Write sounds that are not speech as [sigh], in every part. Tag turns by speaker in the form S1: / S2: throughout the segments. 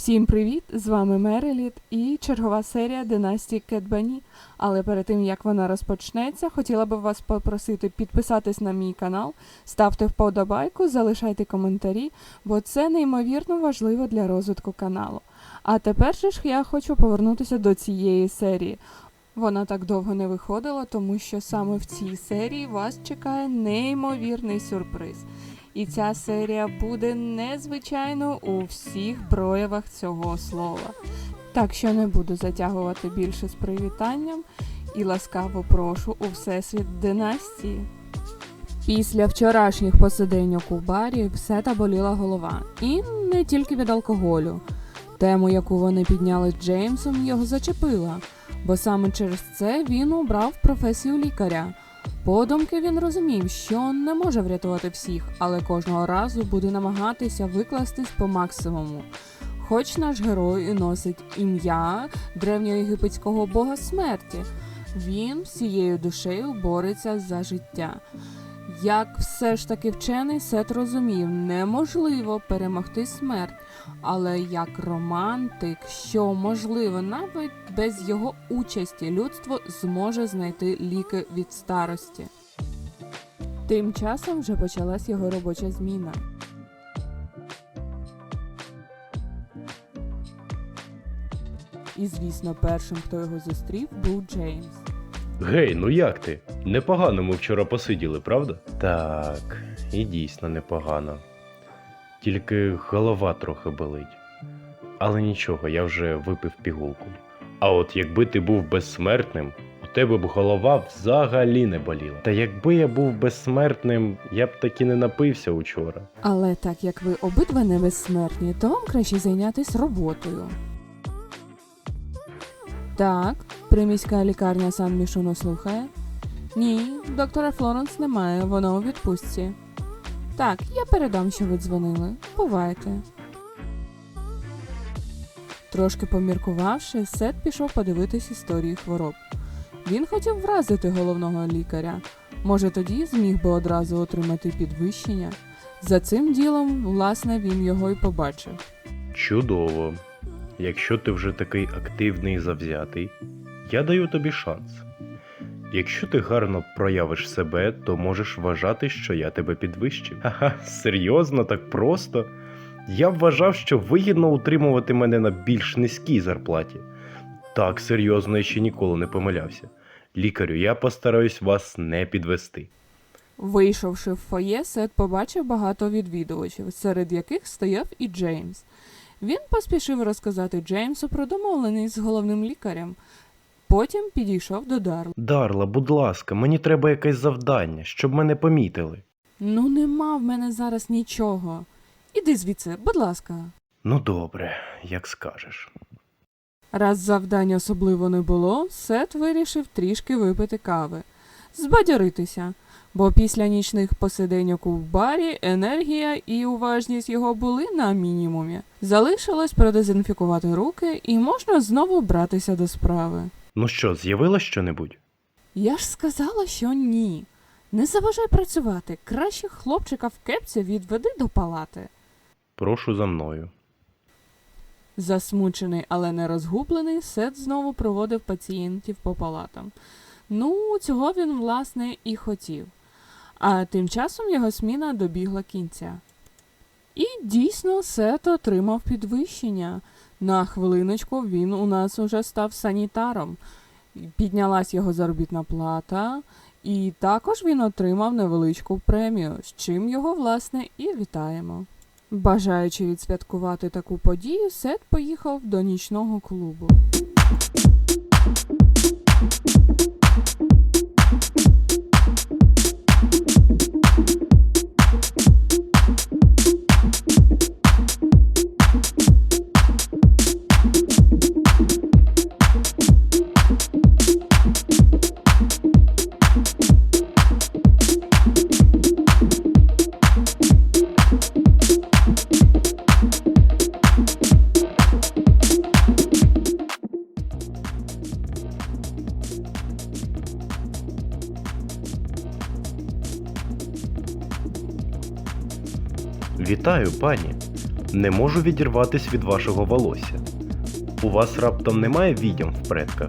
S1: Всім привіт! З вами Мереліт і чергова серія Династії Кетбані. Але перед тим як вона розпочнеться, хотіла би вас попросити підписатись на мій канал, ставте вподобайку, залишайте коментарі, бо це неймовірно важливо для розвитку каналу. А тепер же ж я хочу повернутися до цієї серії. Вона так довго не виходила, тому що саме в цій серії вас чекає неймовірний сюрприз. І ця серія буде незвичайно у всіх проявах цього слова. Так що не буду затягувати більше з привітанням і ласкаво прошу у Всесвіт династії. Після вчорашніх посиденьок у барі все та боліла голова. І не тільки від алкоголю. Тему, яку вони підняли з Джеймсом, його зачепила, бо саме через це він обрав професію лікаря. Подумки він розумів, що не може врятувати всіх, але кожного разу буде намагатися викластись по максимуму. Хоч наш герой і носить ім'я древньоєгипетського бога смерті, він всією душею бореться за життя. Як все ж таки вчений Сет розумів, неможливо перемогти смерть, але як романтик, що можливо, навіть без його участі людство зможе знайти ліки від старості. Тим часом вже почалась його робоча зміна. І звісно, першим, хто його зустрів, був Джеймс.
S2: Гей, ну як ти? Непогано ми вчора посиділи, правда? Так, і дійсно непогано. Тільки голова трохи болить. Але нічого, я вже випив пігулку. А от якби ти був безсмертним, у тебе б голова взагалі не боліла. Та якби я був безсмертним, я б таки не напився учора.
S1: Але так як ви обидва не безсмертні, то вам краще зайнятися роботою. Так, приміська лікарня Сан Мішуно слухає. Ні, доктора Флоренс немає, вона у відпустці. Так, я передам, що ви дзвонили. Бувайте. Трошки поміркувавши, Сет пішов подивитись історії хвороб. Він хотів вразити головного лікаря. Може, тоді зміг би одразу отримати підвищення. За цим ділом, власне, він його й побачив.
S2: Чудово. Якщо ти вже такий активний і завзятий, я даю тобі шанс. Якщо ти гарно проявиш себе, то можеш вважати, що я тебе підвищив. Ха, серйозно, так просто. Я вважав, що вигідно утримувати мене на більш низькій зарплаті. Так серйозно я ще ніколи не помилявся. Лікарю, я постараюсь вас не підвести.
S1: Вийшовши в фоє, Сет побачив багато відвідувачів, серед яких стояв і Джеймс. Він поспішив розказати Джеймсу про домовленість з головним лікарем. Потім підійшов до Дарла.
S2: Дарла, будь ласка, мені треба якесь завдання, щоб мене помітили.
S1: Ну, нема в мене зараз нічого. Іди звідси, будь ласка.
S2: Ну добре, як скажеш.
S1: Раз завдань особливо не було, Сет вирішив трішки випити кави, збадьоритися, бо після нічних посиденьок у барі енергія і уважність його були на мінімумі. Залишилось продезінфікувати руки і можна знову братися до справи.
S2: Ну що, з'явилось щонебудь?
S1: Я ж сказала, що ні. Не заважай працювати. Краще хлопчика в кепці відведи до палати.
S2: Прошу за мною.
S1: Засмучений, але не розгублений, Сет знову проводив пацієнтів по палатам. Ну, цього він, власне, і хотів. А тим часом його сміна добігла кінця. І дійсно Сет отримав підвищення. На хвилиночку він у нас уже став санітаром. Піднялась його заробітна плата, і також він отримав невеличку премію, з чим його, власне, і вітаємо. Бажаючи відсвяткувати таку подію, Сет поїхав до нічного клубу.
S2: Вітаю, пані. Не можу відірватись від вашого волосся. У вас раптом немає відьом в предках?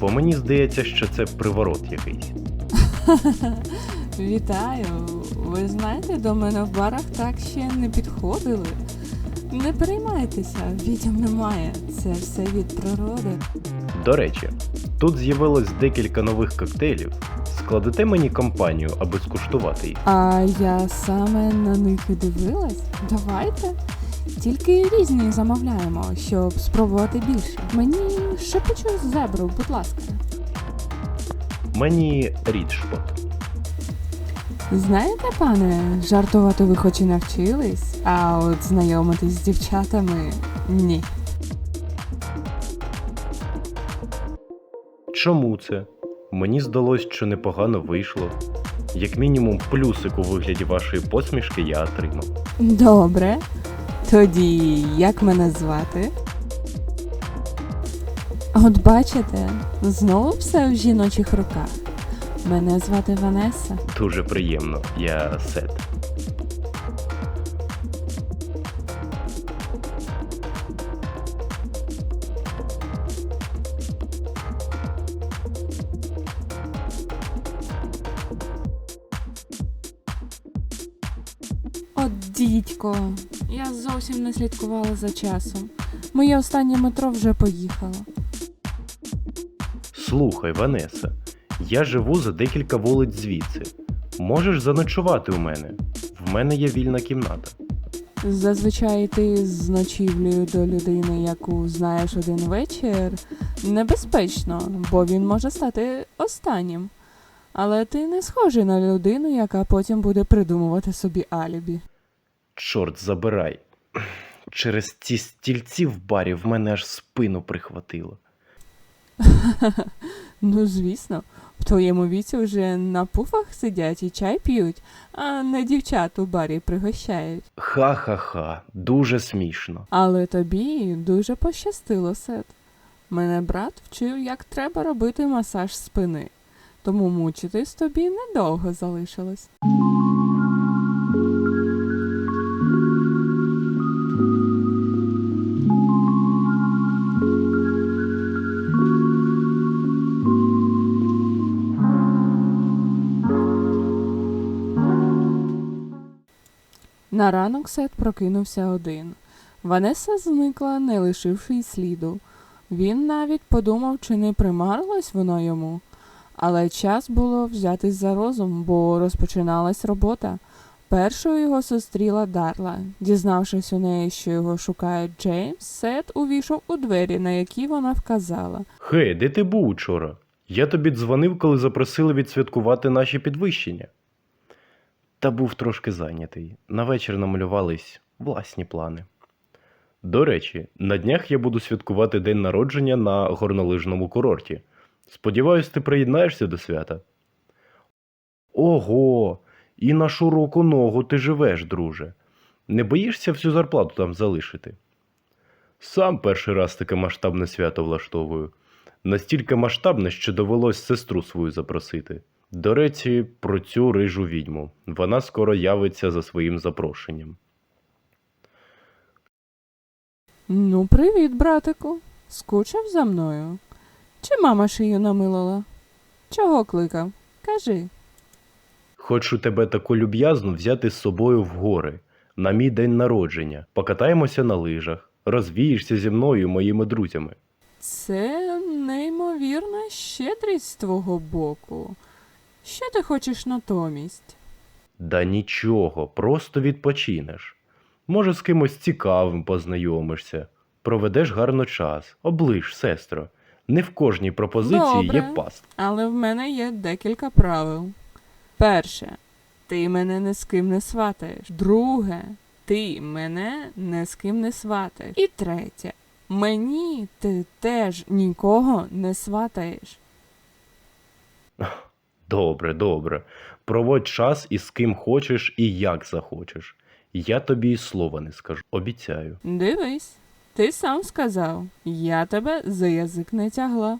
S2: Бо мені здається, що це приворот якийсь. [laughs]
S1: Вітаю! Ви знаєте, до мене в барах так ще не підходили. Не переймайтеся, відьом немає. Це все від природи.
S2: До речі, тут з'явилось декілька нових коктейлів. Складете мені компанію, аби скуштувати їх.
S1: А я саме на них і дивилась. Давайте. Тільки різні замовляємо, щоб спробувати більше. Мені шепочу зебру, будь ласка.
S2: Мені рідшпот.
S1: Знаєте, пане, жартувати ви хоч і навчились, а от знайомитись з дівчатами ні.
S2: Чому це? Мені здалось, що непогано вийшло. Як мінімум, плюсик у вигляді вашої посмішки я отримав.
S1: Добре. Тоді як мене звати? От бачите, знову все в жіночих руках. Мене звати Ванеса.
S2: Дуже приємно, я сет.
S1: Дідько, я зовсім не слідкувала за часом. Моє останнє метро вже поїхало.
S2: Слухай, Ванеса, я живу за декілька вулиць звідси. Можеш заночувати у мене. В мене є вільна кімната.
S1: Зазвичай ти з ночівлею до людини, яку знаєш один вечір, небезпечно, бо він може стати останнім. Але ти не схожий на людину, яка потім буде придумувати собі алібі.
S2: Чорт забирай. Через ці стільці в барі в мене аж спину прихватило. [laughs]
S1: Ну, звісно, в твоєму віці вже на пуфах сидять і чай п'ють, а не дівчат у барі пригощають.
S2: Ха-ха-ха, дуже смішно.
S1: Але тобі дуже пощастило, Сет. Мене брат вчив, як треба робити масаж спини, тому мучитись тобі недовго залишилось. На ранок Сет прокинувся один. Ванеса зникла, не лишивши й сліду. Він навіть подумав, чи не примарилось воно йому. Але час було взятись за розум, бо розпочиналась робота. Першою його зустріла Дарла. Дізнавшись у неї, що його шукає Джеймс, Сет увійшов у двері, на які вона вказала.
S2: Хей, де ти був учора? Я тобі дзвонив, коли запросили відсвяткувати наші підвищення. Та був трошки зайнятий. На вечір намалювались власні плани. До речі, на днях я буду святкувати день народження на горнолижному курорті. Сподіваюсь, ти приєднаєшся до свята. Ого, і на широку ногу ти живеш, друже. Не боїшся всю зарплату там залишити? Сам перший раз таке масштабне свято влаштовую. Настільки масштабне, що довелось сестру свою запросити. До речі, про цю рижу відьму. Вона скоро явиться за своїм запрошенням.
S1: Ну, привіт, братику. Скучив за мною? Чи мама шию намилила? Чого кликав? Кажи.
S2: Хочу тебе таку люб'язну взяти з собою в гори на мій день народження. Покатаємося на лижах, розвієшся зі мною і моїми друзями.
S1: Це неймовірна щедрість з твого боку. Що ти хочеш натомість?
S2: Да нічого, просто відпочинеш. Може, з кимось цікавим познайомишся, проведеш гарно час, оближ, сестро. Не в кожній пропозиції
S1: Добре.
S2: є паст.
S1: Але в мене є декілька правил. Перше, ти мене ні з ким не сватаєш. Друге, ти мене ні з ким не сватаєш. І третє, мені ти теж нікого не сватаєш.
S2: Добре, добре. Проводь час із ким хочеш і як захочеш. Я тобі й слова не скажу, обіцяю.
S1: Дивись, ти сам сказав, я тебе за язик не тягла.